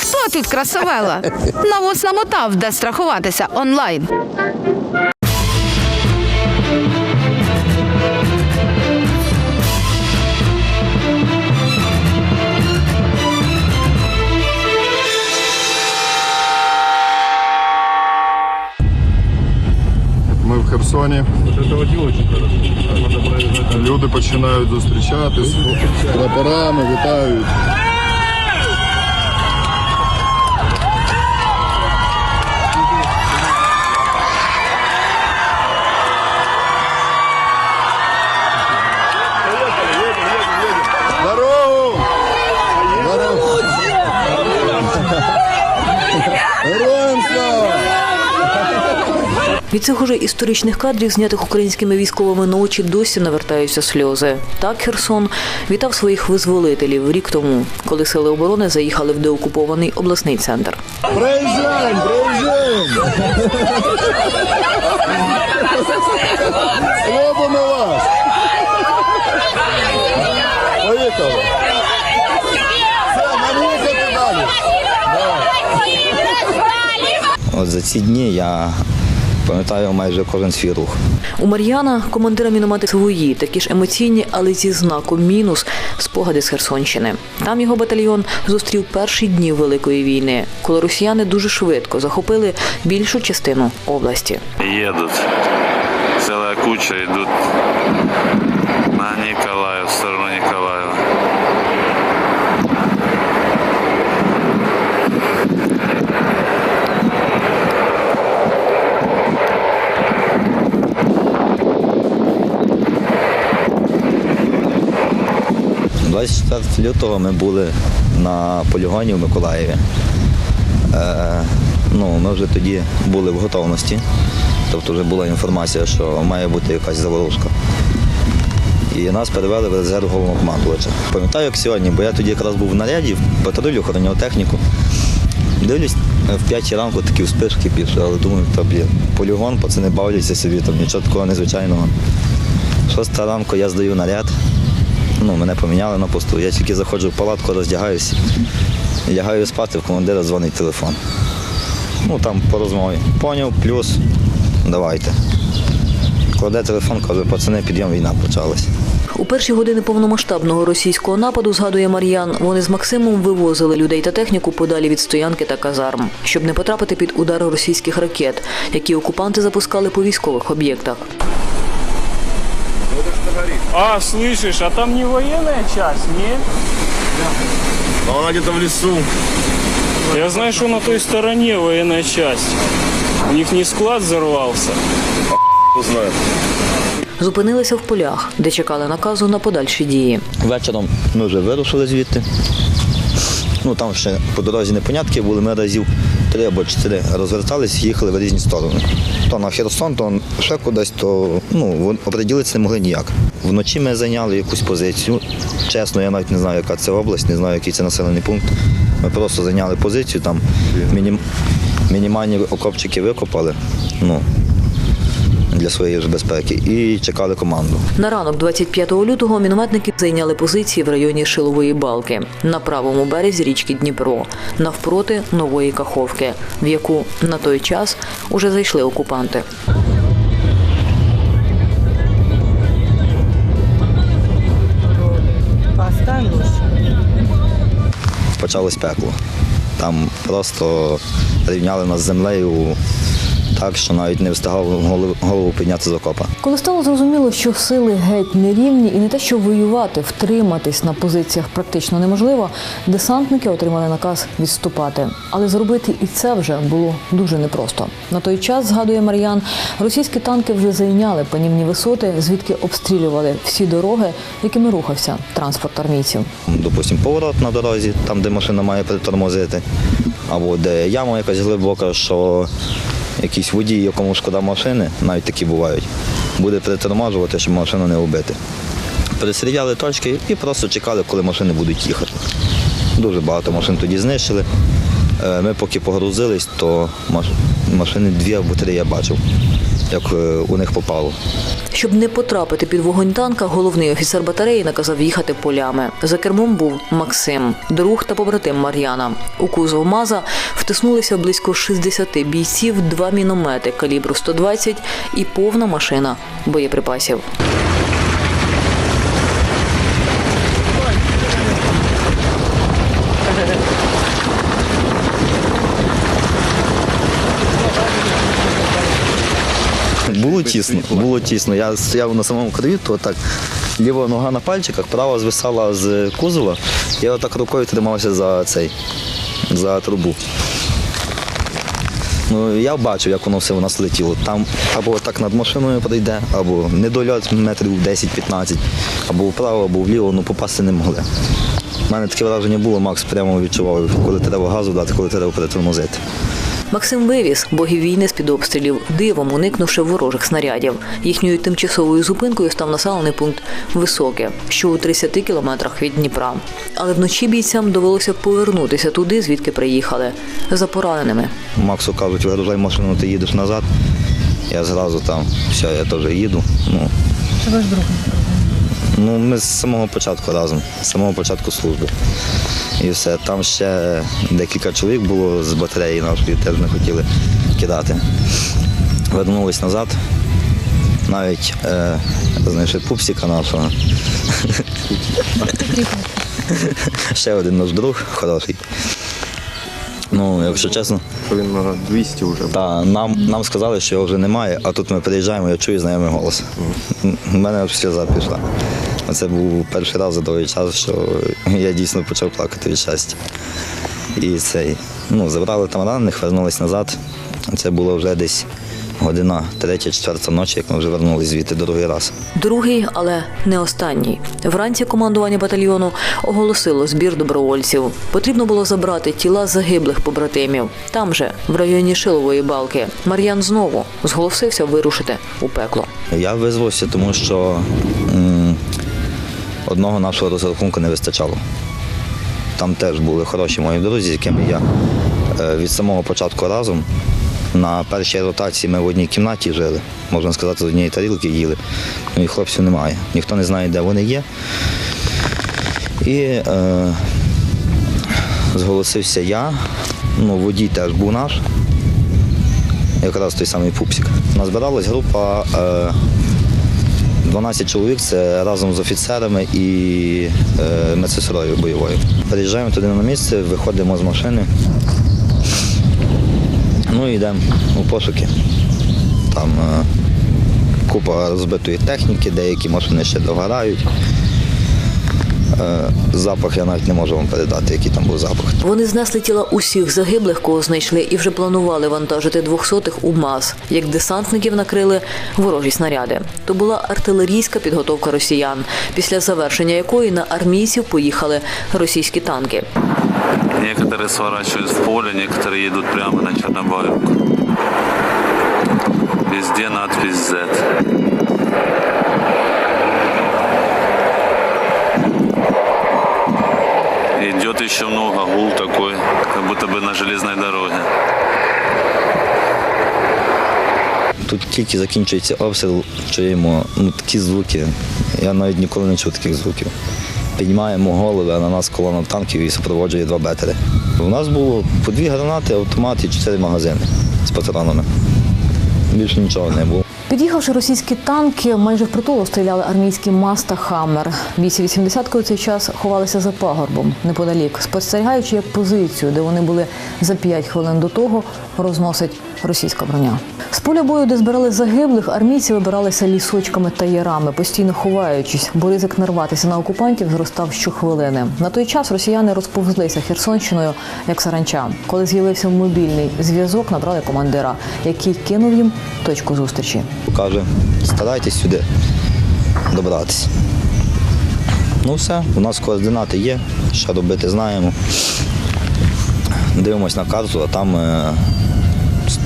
хто тут красавела? Навоз намотав, де страхуватися онлайн. Ми в Херсоні. Люди починають зустрічатись прапорами, вітають. Від цих уже історичних кадрів, знятих українськими військовими на очі, досі навертаються сльози. Так Херсон вітав своїх визволителів рік тому, коли сили оборони заїхали в деокупований обласний центр. Проезжаем, проезжаем! Любимо вас! Поїхали! От за ці дні я пам'ятаю майже кожен свій рух. У Мар'яна, командира міномети свої, такі ж емоційні, але зі знаком мінус спогади з Херсонщини. Там його батальйон зустрів перші дні Великої війни, коли росіяни дуже швидко захопили більшу частину області. едут. Целая куча идут на Николаев, в сторону Николаева. – 24 лютого ми були на полігоні в Миколаєві. Е, ну, ми вже тоді були в готовності, тобто вже була інформація, що має бути якась заворушка. І нас перевели в резерв головнокомандувача. Пам'ятаю, як сьогодні, бо я тоді якраз був в наряді, в патрулю охороняв техніку. Дивлюсь, в 5 ранку такі вспишки пішли, але думаю, та блін, полігон, пацани бавляться собі, там нічого такого незвичайного. Шоста ранку я здаю наряд. Ну, мене поміняли на посту. Я тільки заходжу в палатку, роздягаюсь, лягаю спати, в командира дзвонить телефон. Ну там по розмові. Поняв, плюс, давайте. Кладе телефон, каже, пацани, підйом війна почалась. У перші години повномасштабного російського нападу, згадує Мар'ян, вони з Максимом вивозили людей та техніку подалі від стоянки та казарм, щоб не потрапити під удари російських ракет, які окупанти запускали по військових об'єктах. А, слышишь, а там не военная часть, не? Но она где-то в лесу. Я знаю, что на той стороне военная часть. У них не склад взорвался. Знає. Зупинилися в полях, де чекали наказу на подальші дії. Вечором ми вже вирушили звідти. Ну там ще по дорозі непонятки були, ми разів три або чотири розвертались, їхали в різні сторони. То на Херсон, то ще кудись, то ну, оприділитися не могли ніяк. Вночі ми зайняли якусь позицію. Чесно, я навіть не знаю, яка це область, не знаю, який це населений пункт. Ми просто зайняли позицію, там мінім... мінімальні окопчики викопали. Ну, для своєї ж безпеки і чекали команду. На ранок 25 лютого мінометники зайняли позиції в районі Шилової балки на правому березі річки Дніпро, навпроти нової Каховки, в яку на той час уже зайшли окупанти. почалось пекло. Там просто рівняли нас з землею так, що навіть не встигав голову, підняти з окопа. Коли стало зрозуміло, що сили геть нерівні і не те, що воювати, втриматись на позиціях практично неможливо, десантники отримали наказ відступати. Але зробити і це вже було дуже непросто. На той час, згадує Мар'ян, російські танки вже зайняли панівні висоти, звідки обстрілювали всі дороги, якими рухався транспорт армійців. Допустим, поворот на дорозі, там, де машина має притормозити, або де яма якась глибока, що якийсь водій, якому шкода машини, навіть такі бувають, буде притормажувати, щоб машину не вбити. Перестріляли точки і просто чекали, коли машини будуть їхати. Дуже багато машин тоді знищили. Е, Ми поки погрузились, то машини дві або три я бачив, як е, у них попало. Щоб не потрапити під вогонь танка, головний офіцер батареї наказав їхати полями. За кермом був Максим, друг та побратим Мар'яна. У кузов МАЗа втиснулися близько 60 бійців, два міномети калібру 120 і повна машина боєприпасів. Було тісно, було тісно. Я стояв на самому краю, то так ліва нога на пальчиках, права звисала з кузова. Я отак рукою тримався за цей, за трубу. Ну, я бачив, як воно все у нас летіло. Там або так над машиною пройде, або недольот метрів 10-15, або вправо, або вліво, ну попасти не могли. У мене таке враження було, Макс прямо відчував, коли треба газу дати, коли треба перетормозити. Максим вивіз богів війни з-під обстрілів, дивом уникнувши ворожих снарядів. Їхньою тимчасовою зупинкою став населений пункт Високе, що у 30 кілометрах від Дніпра. Але вночі бійцям довелося повернутися туди, звідки приїхали, за пораненими. Максу кажуть, вигружай машину, ти їдеш назад. Я зразу там, все, я теж їду. Ну, Це ваш друг? Ну, ми з самого початку разом, з самого початку служби. І все. Там ще декілька чоловік було з батареї нашої, теж не хотіли кидати. Вернулись назад. Навіть е, знайшли пупсика нашого. Ще один наш друг хороший. Ну, якщо чесно, Він на 200 вже. та нам, нам сказали, що його вже немає, а тут ми приїжджаємо, я чую знайомий голос. У мене сльоза пішла. Це був перший раз за довгий час, що я дійсно почав плакати від щастя. І цей, ну, забрали там ранених, вернулись назад. Це було вже десь година, третя, четверта ночі, як ми вже вернулись звідти другий раз. Другий, але не останній. Вранці командування батальйону оголосило збір добровольців. Потрібно було забрати тіла загиблих побратимів. Там же, в районі Шилової балки, Мар'ян знову зголосився вирушити у пекло. Я визвався, тому що одного нашого розрахунку не вистачало. Там теж були хороші мої друзі, з якими я е, від самого початку разом. На першій ротації ми в одній кімнаті жили, можна сказати, з однієї тарілки їли. Ну і хлопців немає. Ніхто не знає, де вони є. І е, зголосився я. Ну, водій теж був наш якраз той самий пупсик. Назбиралась група е, 12 чоловік, це разом з офіцерами і е, медсестрою бойовою. Приїжджаємо туди на місце, виходимо з машини. Ну і йдемо у пошуки. Там е, купа розбитої техніки, деякі машини ще догорають. Е, запах я навіть не можу вам передати, який там був запах. Вони знесли тіла усіх загиблих, кого знайшли, і вже планували вантажити двохсотих у МАЗ, як десантників накрили ворожі снаряди. То була артилерійська підготовка росіян, після завершення якої на армійців поїхали російські танки. Некоторые сворачивают в поле, некоторые едут прямо на Чернобаевку. Везде надпись Z. Идет еще много, гул такой, как будто бы на железной дороге. Тут тільки закінчується обстріл, чуємо ну, такі звуки. Я навіть ніколи не чув таких звуків. Піднімаємо голови, а на нас колона танків і супроводжує два бетери. У нас було по дві гранати, автомат і чотири магазини з патронами. Більше нічого не було. Під'їхавши російські танки, майже впритулу стріляли армійські МАЗ та Хаммер. Бійці 80-ки у цей час ховалися за пагорбом неподалік, спостерігаючи, як позицію, де вони були за 5 хвилин до того, розносить російська броня. З поля бою, де збирали загиблих, армійці вибиралися лісочками та ярами, постійно ховаючись, бо ризик нарватися на окупантів зростав щохвилини. На той час росіяни розповзлися Херсонщиною як саранча. Коли з'явився мобільний зв'язок, набрали командира, який кинув їм точку зустрічі. Каже, старайтесь сюди добратися. Ну все, у нас координати є, що робити знаємо. Дивимось на карту, а там е,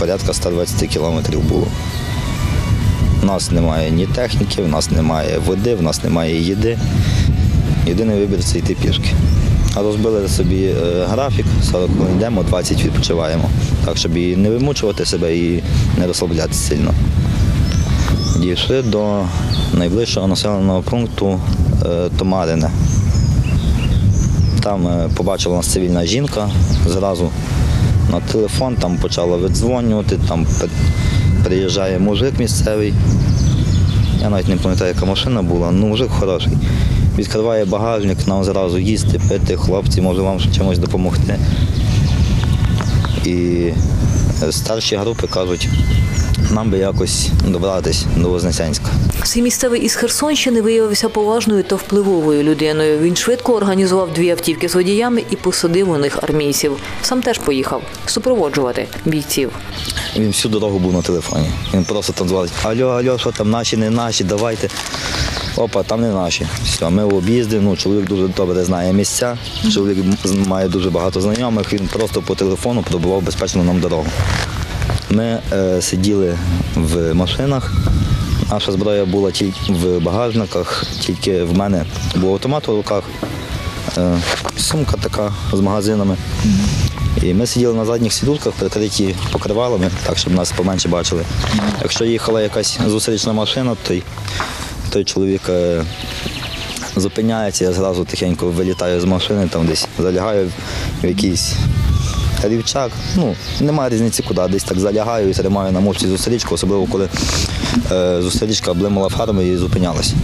порядка 120 кілометрів було. У нас немає ні техніки, у нас немає води, у нас немає їди. Єдиний вибір це йти пішки. А розбили собі е, графік, 40 хвилин йдемо, 20 відпочиваємо. Так, щоб і не вимучувати себе і не розслаблятися сильно. Дійшли до найближчого населеного пункту е, Томарине. Там е, побачила нас цивільна жінка, зразу на телефон, там почала видзвонювати, там приїжджає мужик місцевий. Я навіть не пам'ятаю, яка машина була, ну мужик хороший. Відкриває багажник, нам зразу їсти, пити, хлопці, може вам чимось допомогти. І старші групи кажуть, нам би якось добратись до Вознесенська. Цей місцевий із Херсонщини виявився поважною та впливовою людиною. Він швидко організував дві автівки з водіями і посадив у них армійців. Сам теж поїхав супроводжувати бійців. Він всю дорогу був на телефоні. Він просто там дзвонить, алло, алло, що там наші, не наші, давайте. Опа, там не наші. Все, ми в об'їзді, ну, чоловік дуже добре знає місця, чоловік має дуже багато знайомих, він просто по телефону пробував безпечно нам дорогу. Ми е, сиділи в машинах, наша зброя була тільки в багажниках, тільки в мене був автомат у руках, е, сумка така з магазинами. І ми сиділи на задніх сідушках, прикриті покривалами, так, щоб нас поменше бачили. Якщо їхала якась зустрічна машина, то той чоловік е, зупиняється, я зразу тихенько вилітаю з машини, там десь залягаю в якийсь рівчак. Ну, немає різниці куди, десь так залягаю і тримаю на мушці зустрічку, особливо коли е, зустрічка облимала фарми і зупинялась.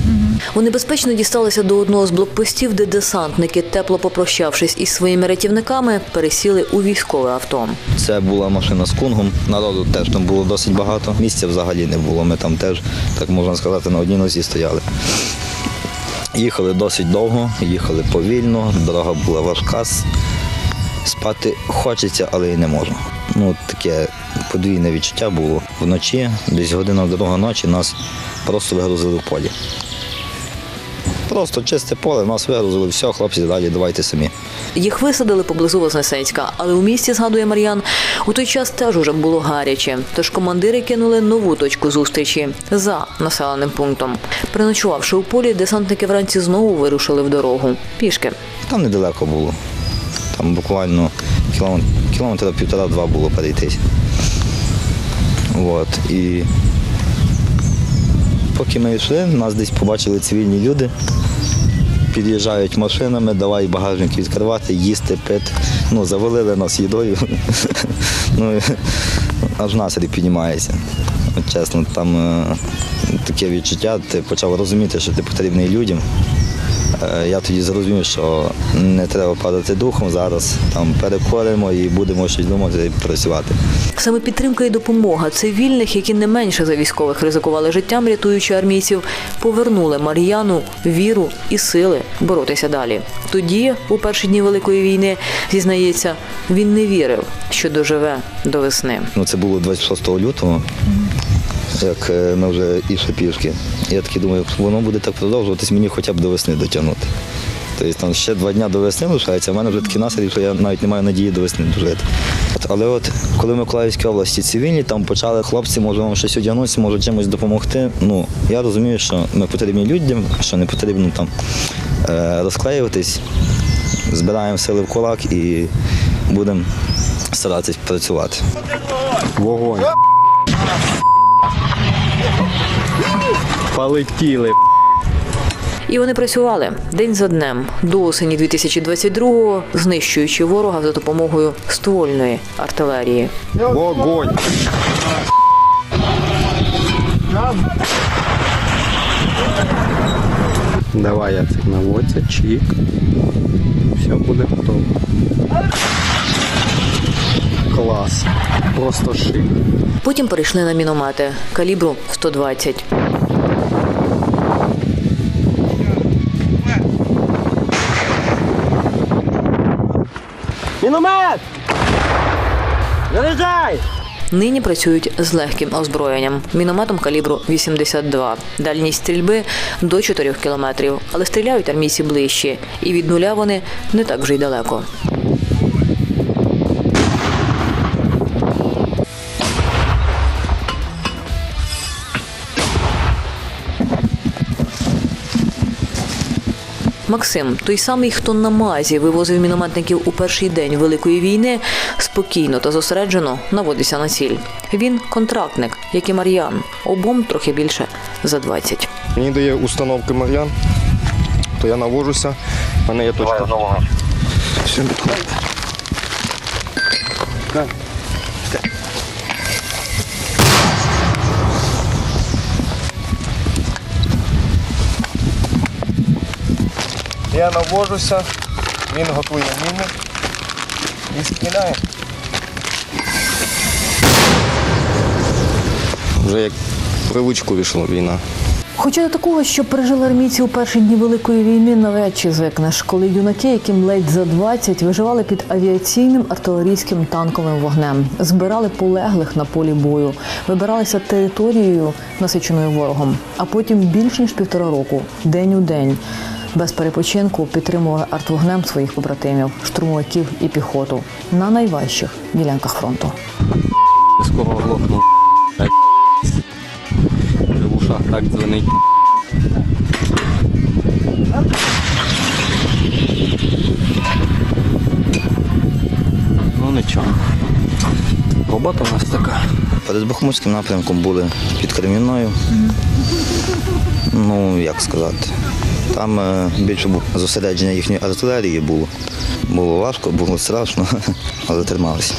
Вони безпечно дісталися до одного з блокпостів, де десантники, тепло попрощавшись із своїми рятівниками, пересіли у військове авто. Це була машина з кунгом. Народу теж там було досить багато. Місця взагалі не було. Ми там теж, так можна сказати, на одній нозі стояли. Їхали досить довго, їхали повільно, дорога була важка. Спати хочеться, але і не можна. Ну, таке подвійне відчуття було. Вночі, десь година друга ночі, нас просто вигрузили в полі. Просто чисте поле, нас вигрузили, все, хлопці, далі давайте самі. Їх висадили поблизу Вознесенська, але у місті, згадує Мар'ян, у той час теж уже було гаряче. Тож командири кинули нову точку зустрічі за населеним пунктом. Переночувавши у полі, десантники вранці знову вирушили в дорогу пішки. Там недалеко було. Там буквально кілометр, кілометра півтора-два було перейтись. От. І поки ми йшли, нас десь побачили цивільні люди. Під'їжджають машинами, давай багажник відкривати, їсти, пити. Ну, завалили нас їдою. ну, аж настрій піднімається. От чесно, там е, таке відчуття, ти почав розуміти, що ти потрібний людям. Е, Я тоді зрозумів, що не треба падати духом зараз. Там перекоримо і будемо щось думати і працювати. Саме підтримка і допомога цивільних, які не менше за військових ризикували життям, рятуючи армійців, повернули Мар'яну віру і сили боротися далі. Тоді, у перші дні Великої війни, зізнається, він не вірив, що доживе до весни. Ну, це було 26 лютого, як е, ми вже ішли пішки. Я такий думаю, воно буде так продовжуватись, мені хоча б до весни дотягнути. Тобто там ще два дні до весни лишається, а в мене вже такий настрій, що я навіть не маю надії до весни дожити. Але от коли в Миколаївській області цивільні, там почали хлопці, може вам щось одягнутися, може чимось допомогти. Ну, я розумію, що ми потрібні людям, що не потрібно там е, розклеюватись. Збираємо сили в кулак і будемо старатись працювати. Вогонь. Полетіли. І вони працювали день за днем до осені 2022-го, знищуючи ворога за допомогою ствольної артилерії. Вогонь. Давай я це наводься, чик. Все буде готово. Клас. Просто шик. Потім перейшли на міномети калібру 120. Міномет! Заряджай! Нині працюють з легким озброєнням, мінометом калібру 82. Дальність стрільби до 4 кілометрів, але стріляють армійці ближче, і від нуля вони не так вже й далеко. Максим, той самий, хто на мазі вивозив мінометників у перший день Великої війни, спокійно та зосереджено наводиться на ціль. Він контрактник, як і Мар'ян, обом трохи більше за 20. Мені дає установки Мар'ян, то я навожуся, в мене є точка. Все, Я навожуся, він готує міни і стріляє. Вже як привичку війшла війна. Хоча до такого, що пережили армійці у перші дні Великої війни, навряд чи звикнеш, коли юнаки, яким ледь за 20, виживали під авіаційним артилерійським танковим вогнем, збирали полеглих на полі бою, вибиралися територією, насиченою ворогом, а потім більш ніж півтора року, день у день, без перепочинку підтримували артвогнем своїх побратимів, штурмовиків і піхоту на найважчих ділянках фронту. Скоро оглохнув. В ушах так дзвонить. Ну нічого. Робота у нас така. Перед Бахмутським напрямком були під Кремінною. Ну, як сказати. Там е, більше зосередження їхньої артилерії було. Було важко, було страшно, але трималися.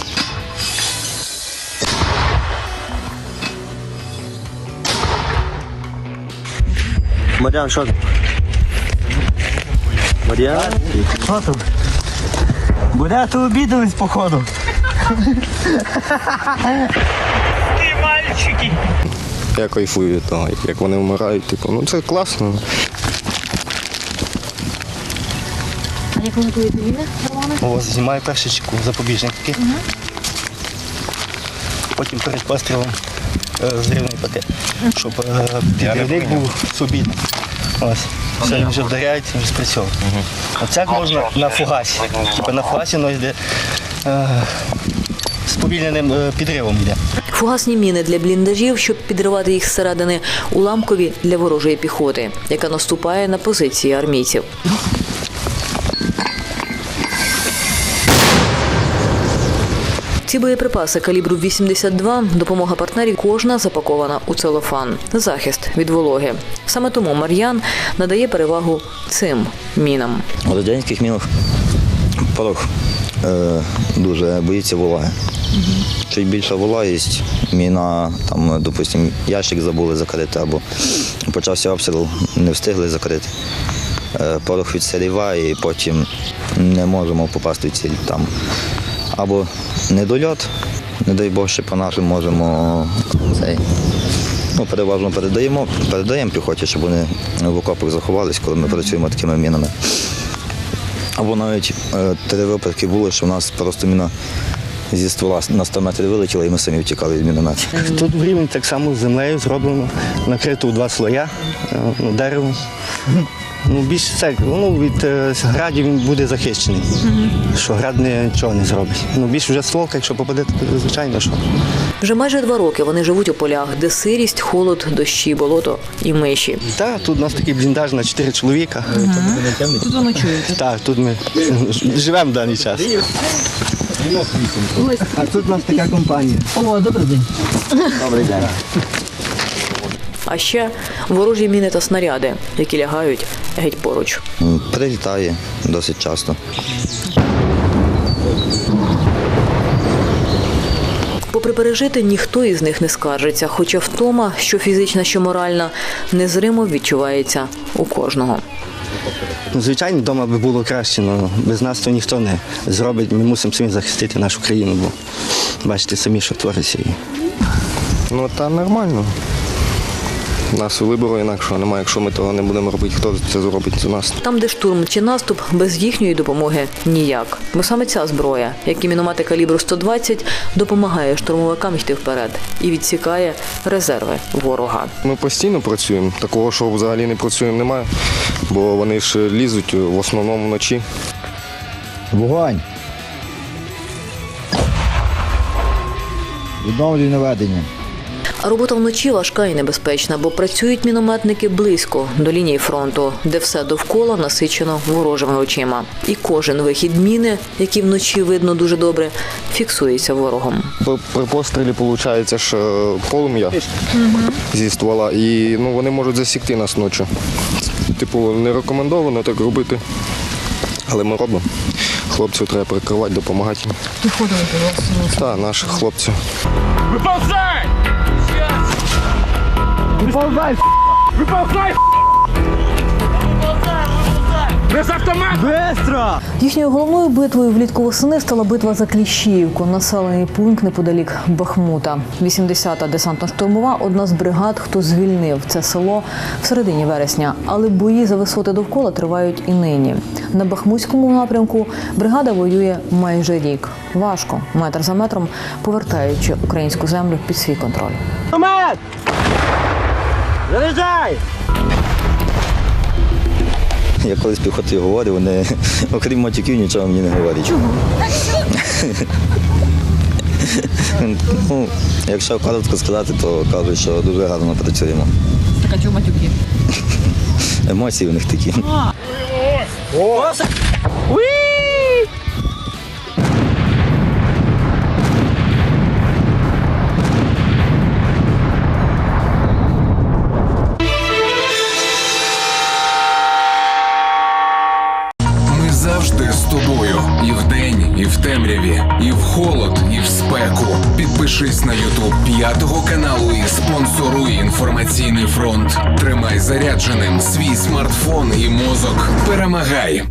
Мар'ян, що там? Мар'ян? Що там? Будете обідались, походу. Я кайфую від того, як вони вмирають. Типу, ну це класно. О, знімаю першечку, запобіжник такий. Потім перед пострілом е, зривний пакет, щоб е, підривник був собідний. Ось. Все, він вже вдаряється, він вже спрацьовує. Оце можна на фугасі. Типу на фугасі воно йде е, з повільненим е, підривом йде. Фугасні міни для бліндажів, щоб підривати їх зсередини, уламкові для ворожої піхоти, яка наступає на позиції армійців. Ці боєприпаси калібру 82 – допомога партнерів, кожна запакована у целофан. Захист від вологи. Саме тому Мар'ян надає перевагу цим мінам. У радянських мінах порох е, дуже боїться вологи. Чуть більша вологість, міна, там, допустимо, ящик забули закрити або почався обстріл, не встигли закрити. Е, порох відсиріває і потім не можемо попасти в ціль. Там. Або недольот, не дай Бог, ще по нашим можемо цей. Ну, переважно передаємо, передаємо піхоті, щоб вони в окопах заховались, коли ми працюємо такими мінами. Або навіть е, три випадки були, що в нас просто міна зі ствола на 100 метрів вилетіла, і ми самі втікали від міномета. Тут в рівень так само з землею зроблено, накрито у два слоя е, ну. Ну, більше це, ну, від е, градів він буде захищений, що град не- нічого не зробить. Ну, більше вже стволка, якщо попаде, то звичайно, що. Вже майже два роки вони живуть у полях, де сирість, холод, дощі, болото і миші. Так, тут у нас такий бліндаж на чотири чоловіка. Тут ви ночуєте. Так, тут ми живемо в даний час. А тут у нас така компанія. О, добрий день. Добрий день. А ще ворожі міни та снаряди, які лягають геть поруч. Прилітає досить часто. Попри пережити, ніхто із них не скаржиться, хоча втома, що фізична, що моральна, незримо відчувається у кожного. Ну, звичайно, вдома би було краще, але без нас то ніхто не зробить. Ми мусимо самі захистити нашу країну, бо бачите самі, що твориться. Ну та нормально. У нас вибору інакшого немає. Якщо ми того не будемо робити, хто це зробить за нас? Там, де штурм чи наступ, без їхньої допомоги ніяк. Бо саме ця зброя, як і міномети калібру 120, допомагає штурмовикам йти вперед і відсікає резерви ворога. Ми постійно працюємо. Такого, що взагалі не працюємо, немає. Бо вони ж лізуть в основному вночі. Вогонь. Відновлюй наведення. А робота вночі важка і небезпечна, бо працюють мінометники близько до лінії фронту, де все довкола насичено ворожими очима. І кожен вихід міни, який вночі видно дуже добре, фіксується ворогом. При- При пострілі виходить ж полум'я зі ствола, і ну, вони можуть засікти нас ночі. Типу, не рекомендовано так робити, але ми робимо. Хлопців треба прикривати, допомагати їм. Приходили до вас? Так, наших хлопців. Їхньою головною битвою влітку восени стала битва за Кліщіївку, населений пункт неподалік Бахмута. 80-та десантно-штурмова одна з бригад, хто звільнив це село в середині вересня. Але бої за висоти довкола тривають і нині. На Бахмутському напрямку бригада воює майже рік. Важко, метр за метром, повертаючи українську землю під свій контроль. Я колись піхоті говорю, вони окрім матюків нічого мені не говорять. Чого? ну, якщо коротко сказати, то кажуть, що дуже гарно працюємо. Так а чому матюки? Емоції в них такі. Ми зарядженим свій смартфон і мозок. Перемагай!